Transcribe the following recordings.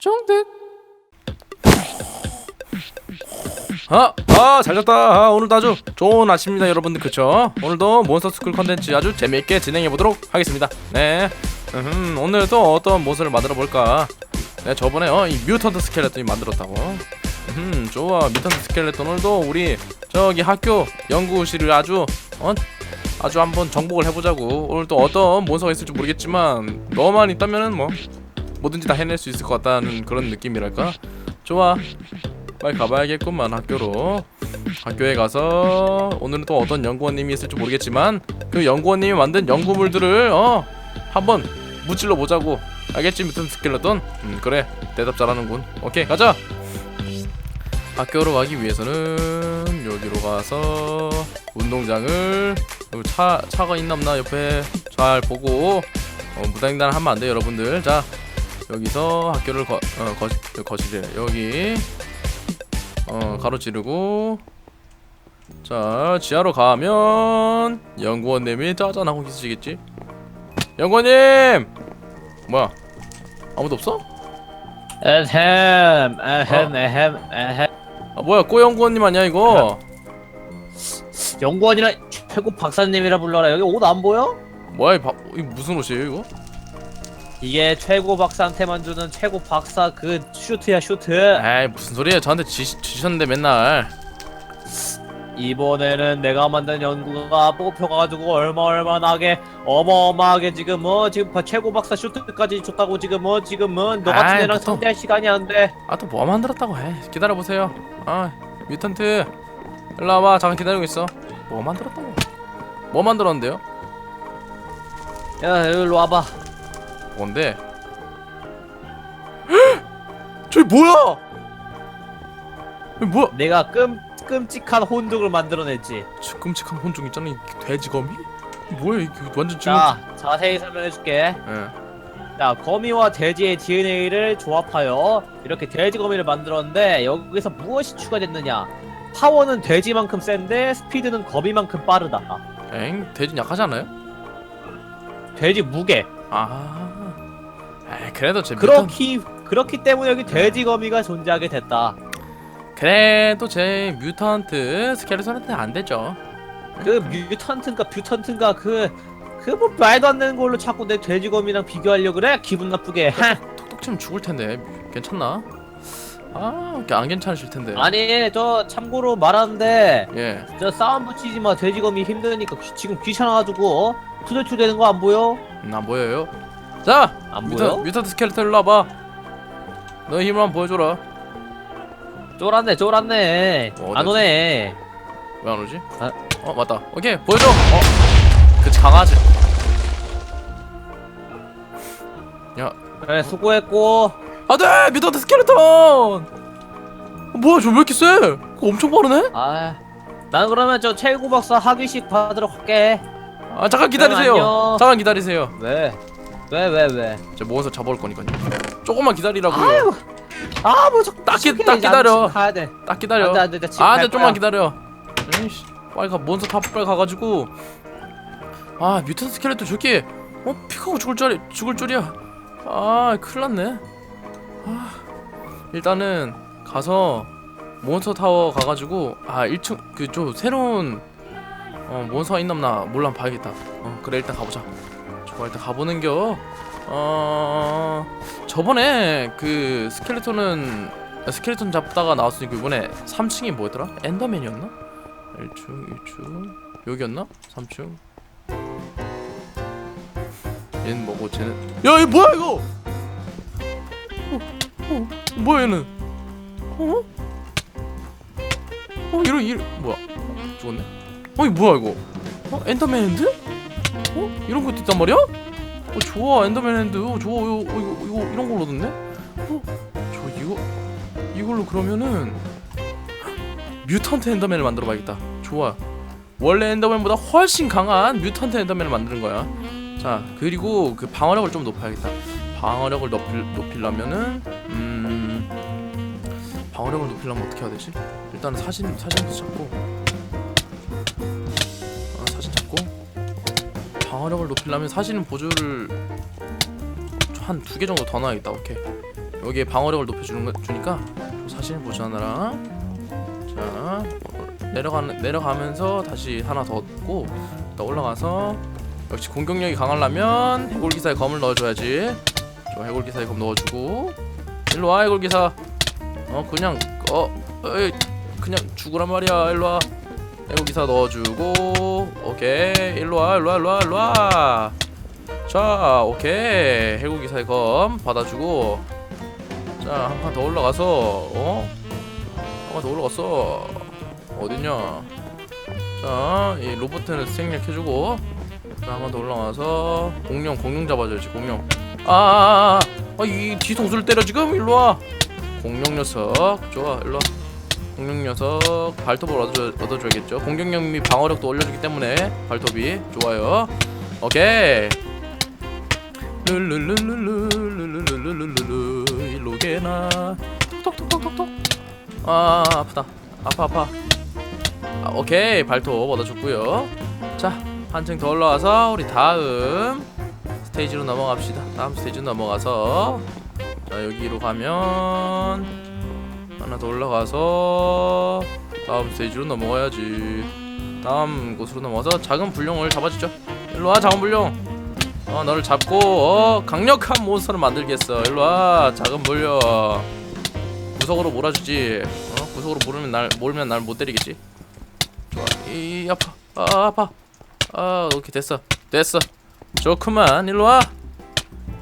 정득 아, 아, 잘 잤다. 아, 오늘도 아주 좋은 아침입니다, 여러분들. 그쵸? 오늘도 몬스터 스쿨 컨텐츠 아주 재미있게 진행해 보도록 하겠습니다. 네. 음, 오늘도 어떤 몬스터를 만들어 볼까? 네, 저번에 어, 이 뮤턴트 스켈레톤이 만들었다고. 음, 좋아. 뮤턴트 스켈레톤 오늘도 우리 저기 학교 연구실을 아주 어, 아주 한번 정복을 해보자고. 오늘 또 어떤 몬스터가 있을지 모르겠지만 너만 있다면은 뭐 뭐든지 다 해낼 수 있을 것 같다는 그런 느낌이랄까. 좋아. 빨리 가봐야겠구만 학교로. 학교에 가서 오늘은 또 어떤 연구원님이 있을지 모르겠지만 그 연구원님이 만든 연구물들을 어 한번 무찔러 보자고. 알겠지 무슨 스켈레톤? 음 그래 대답 잘하는군. 오케이 가자. 학교로 가기 위해서는 여기로 가서 운동장을 차 차가 있나 없나 옆에 잘 보고 어, 무단횡단 하면 안 돼요 여러분들. 자 여기서 학교를 거, 어, 거, 거실에 여기 어 가로지르고 자 지하로 가면 연구원님이 짜잔하고 계시겠지 연구원님 뭐야 아무도 없어? 에헴 어? 에헴 에헴 에헴 아 뭐야 꼬 연구원님 아니야 이거 연구원이라 최고 박사님이라 불러라 여기 옷 안 보여? 뭐야 이, 바, 이 무슨 옷이에요 이거? 이게 최고 박사한테만 주는 최고 박사 그 슈트야 슈트. 에이 무슨 소리예요? 저한테 지, 주셨는데 맨날. 이번에는 내가 만든 연구가 뽑혀가지고 얼마 얼마 나게 어마어마하게 지금 뭐 지금 바- 최고 박사 슈트까지 줬다고 지금 뭐 지금 뭐너 같은 아이, 애랑 보통- 상대할 시간이 안돼. 아 또 뭐 만들었다고 해? 기다려보세요. 아 뮤턴트. 일로 와봐. 잠깐 기다리고 있어. 뭐 만들었다고? 뭐 만들었는데요? 야 일로 와봐 뭔데? 저기 뭐야? 이거 뭐야? 내가 끔 끔찍한 혼종을 만들어냈지 저 끔찍한 혼종 있잖아 이 돼지거미? 이게 뭐야 이게 완전 지금 자 자세히 설명해줄게 예. 자, 거미와 돼지의 DNA를 조합하여 이렇게 돼지 거미를 만들었는데 여기서 무엇이 추가됐느냐? 파워는 돼지만큼 센데 스피드는 거미만큼 빠르다. 엥? 돼지 약하지 않아요? 돼지 무게. 아 에이, 그래도 제 그렇기 그렇기 때문에 여기 돼지 거미가 존재하게 됐다. 그래도 제 뮤턴트 스켈레톤한테 안 되죠 그 뮤턴트인가 뷰턴트인가 그그 뭐 말도 안 되는 걸로 자꾸 내 돼지 거미랑 비교하려 그래? 기분 나쁘게. 하! 톡톡 치면 죽을 텐데 괜찮나? 아 안 괜찮으실 텐데 아니 저 참고로 말하는데 예 저 싸움 붙이지 마 돼지 거미 힘드니까 귀- 지금 귀찮아가지고 어? 투덜투 되는 거 안 보여? 음, 안 보여요? 자 안 보여? 뮤턴트 스켈레톤 일로 와봐 너의 힘을 한번 보여줘라 쫄았네 쫄았네 어, 안? 오네 왜 안 오지? 아. 어 맞다 오케이 보여줘 어 그치 강아지 야 그래 수고했고 안돼 뮤턴트 스켈레톤 어, 뭐야 저왜 이렇게 세? 그거 엄청 빠르네? 아 나는 그러면 저 최고 박사 학위식 받으러 갈게 아 잠깐 기다리세요 그럼 안녕. 잠깐 기다리세요 왜? 왜 왜 왜? 제가 모아서 잡아올 거니까요 조금만 기다리라고요 아유 아뭐 자꾸 딱 기- 시키네. 딱 기다려. 가야 돼 딱 기다려 안 돼 안 돼 나 지금 아, 갈 네, 좀만 거야. 기다려. 에이씨, 빨리 가, 몬스터 탑 빨리 가가지고. 아, 뮤턴트 스켈레톤 저기, 어, 픽하고 죽을 줄, 죽을 줄이야. 아, 큰일 났네. 아, 일단은 가서 몬스터 타워 가가지고, 아, 1층 그 좀 새로운 어 몬스터가 있나 없나 몰라 한번 봐야겠다. 어, 그래 일단 가보자. 좋아, 일단 가보는겨. 어, 저번에 그 스켈레톤은 스켈레톤 잡다가 나왔으니까 이번에 3층이 뭐였더라? 엔더맨이었나? 1층, 2층 여기였나? 3층 얘는 뭐고 쟤는 야, 얘 뭐야 이거? 어, 어, 뭐야 얘는? 어? 어, 이런 이 뭐야? 어, 죽었네. 어, 이 뭐야 이거? 어, 엔더맨 핸드? 어, 이런 것도 있단 말이야? 어, 좋아, 엔더맨 핸드. 어, 좋아, 이거, 이거, 이거 이런 걸로 얻었네? 어, 저 이거 이걸로 그러면은 뮤턴트 엔더맨을 만들어 봐야겠다. 좋아. 원래 엔더맨보다 훨씬 강한 뮤턴트 엔더맨을 만드는 거야. 자, 그리고 그 방어력을 좀 높여야겠다. 방어력을 높일, 높이려면은 음 방어력을 높이려면 어떻게 해야 되지? 일단 사진 사진도 잡고 방어력을 높이려면 사진 보조를 한 두 개 정도 더 넣어야겠다. 오케이. 여기에 방어력을 높여주는 거 주니까 사실 보존하느라 자 어, 내려가는 내려가면서 다시 하나 더 얻고 또 올라가서 역시 공격력이 강하려면 해골 기사의 검을 넣어줘야지. 저 해골 기사의 검 넣어주고 일로 와 해골 기사. 어 그냥 어 어이, 그냥 죽으란 말이야 일로 와. 해골 기사 넣어주고 오케이. 일로 와 일로 와 일로 와 일로 와. 자 오케이. 해골 기사의 검 받아주고. 자한칸더 올라가서 어? 한칸더 올라갔어. 어딨냐? 자이 로봇은 생략해주고. 자한번더 올라가서 공룡 공룡 잡아줘야지 공룡. 아아 이 뒤통수를 때려 지금? 일로와. 공룡 녀석. 좋아 일로와 공룡 녀석 발톱을 얻어줘, 얻어줘 야겠죠. 공격력 및 방어력도 올려주기 때문에 발톱이 좋아요. 오케이. 룰룰룰룰룰룰룰룰룰룰룰 일로게나. 톡톡톡톡톡 아 아프다. 아파 아파. 아, 오케이. 발톱 얻어줬고요. 자 한층 더 올라와서 우리 다음 스테이지로 넘어갑시다. 다음 스테이지 넘어가서 자 여기로 가면 하나 더 올라가서 다음 스테이지로 넘어가야지. 다음 곳으로 넘어가서 작은 불룡을 잡아주죠. 일로와 작은 불룡. 어 너를 잡고 어 강력한 몬스터를 만들겠어. 일로와 작은 불룡. 구석으로 몰아주지. 어 구석으로 몰면 날 몰면 날 못 때리겠지. 좋아. 이 아파. 아 아파. 아 오케이 됐어. 됐어. 좋구만. 일로와.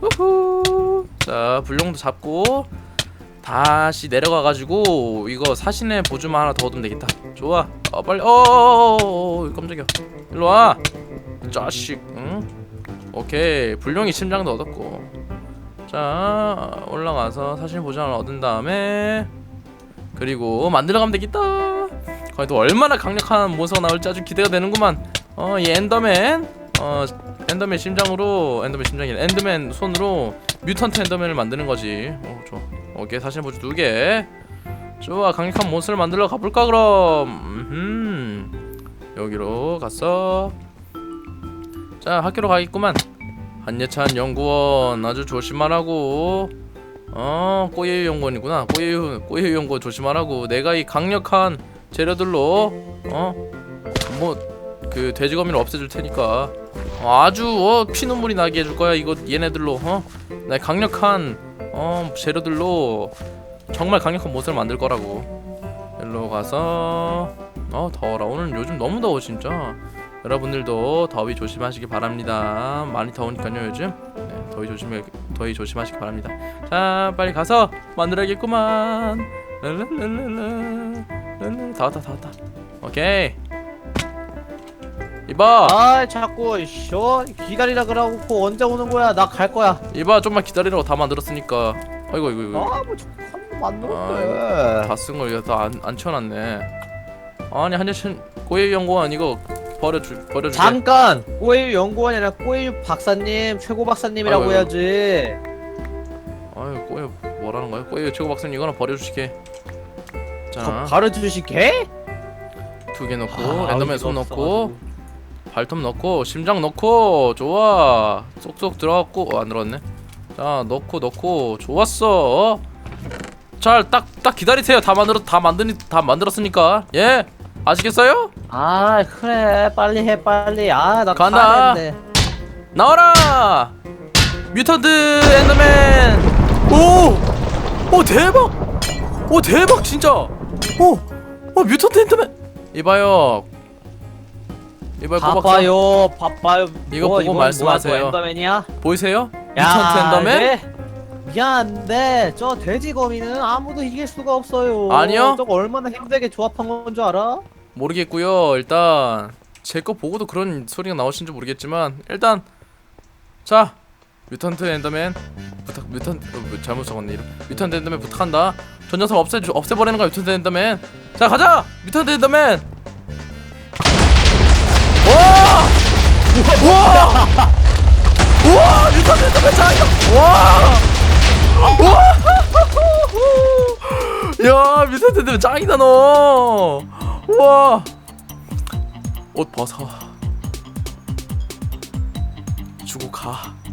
우후. 자 불룡도 잡고 다시 내려가가지고 이거 사신의 보조만 하나 더 얻으면 되겠다. 좋아. 어 빨리. 어어어어 깜짝이야. 일로와. 이 자식 응? 오케이. 불룡이 심장도 얻었고. 자 올라가서 사신 보장을 얻은 다음에 그리고 만들어 가면 되겠다. 과연 또 얼마나 강력한 몬스터가 나올지 아주 기대가 되는구만. 어이 엔더맨 어 엔더맨 심장으로 엔더맨 심장이 엔더맨 손으로 뮤턴트 엔더맨을 만드는 거지. 어 좋아. 오케이 사실 보주 두개. 좋아 강력한 몬스터를 만들러 가볼까 그럼? 음 여기로 갔어. 자 학교로 가겠구만. 한예찬 연구원 아주 조심하라고. 어 꼬예유 연구원이구나. 꼬예유 꼬예유 연구원 조심하라고. 내가 이 강력한 재료들로 어뭐 그 돼지거미를 없애줄 테니까. 어, 아주 어 피눈물이 나게 해줄 거야 이거 얘네들로 어 나 강력한 어 재료들로 정말 강력한 몬스터를 만들 거라고. 일로 가서 어 더워라. 오늘 요즘 너무 더워 진짜. 여러분들도 더위 조심하시기 바랍니다. 많이 더우니까요 요즘. 네, 더위 조심해 더위 조심하시기 바랍니다. 자 빨리 가서 만들어야겠구만. 다 왔다 다 왔다. 오케이 이봐. 아 자꾸 쇼 기다리라 그러고 언제 오는 거야? 나 갈 거야. 이봐 좀만 기다리라고 다 만들었으니까. 아이고 이거 이거 아뭐 자꾸 하는 거 만들었대 다 쓴 걸 이거 다안 안 치워놨네. 아니 한여친 꼬예 연구원 이거 버려주 버려주게 잠깐! 꼬예유 연구원이 아니라 꼬예유 박사님 최고 박사님이라고 아이고, 해야지. 아유 꼬예 뭐라는 거야? 꼬예 최고 박사님 이거나 버려주시게. 바- 자 바로 주시게? 두개 넣고 아, 엔더맨 어이가 손 넣고 없어가지고. 발톱 넣고 심장 넣고 좋아. 쏙쏙 들어갔고 어, 안 들어갔네. 자 넣고 넣고 좋았어. 잘 딱 딱 기다리세요. 다 만들어 다 만드니 다 만들었으니까. 예? 아시겠어요? 아 그래. 빨리 해 빨리. 아나 간다. 나와라! 뮤턴트 엔더맨! 오오 대박! 오 대박 진짜! 오오 뮤턴트 엔더맨! 이봐요 이봐요 꼬박사 바빠요 바빠요 이거 뭐, 보고 말씀하세요. 뭐야, 엔더맨이야? 보이세요 야, 엔더맨 네? 미안한데 저 돼지 거미는 아무도 이길 수가 없어요 아니요? 저거 얼마나 힘들게 조합한 건 줄 알아? 모르겠고요. 일단 제 거 보고도 그런 소리가 나오신지 모르겠지만 일단 자 뮤턴트 엔더맨 부탁 뮤턴트 어, 뭐 잘못 적었네 이름 뮤턴트 엔더맨 부탁한다. 저 녀석 없애 없애버리는 거야 뮤턴트 엔더맨. 자 가자 뮤턴트 엔더맨. 와! 와! 와! 뮤턴트 엔더맨 짱이다. 와! 와! 야 엔더맨 짱이다 너. 우와 옷 벗어 주고 가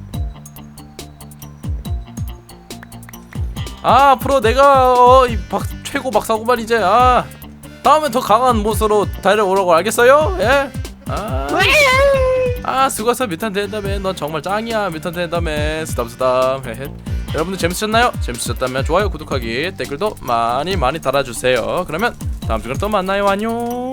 아 앞으로 내가 어, 이 박, 최고 박사구만 이제 아 다음엔 더 강한 모습으로 달려오라고 알겠어요? 예? 아, 아 수고했어 뮤탄트 엔더맨 넌 정말 짱이야. 뮤탄트 스담스담. 헤헤. 여러분들 재밌으셨나요? 재밌으셨다면 좋아요 구독하기 댓글도 많이 많이 달아주세요. 그러면 다음 주에 또 만나요. 안녕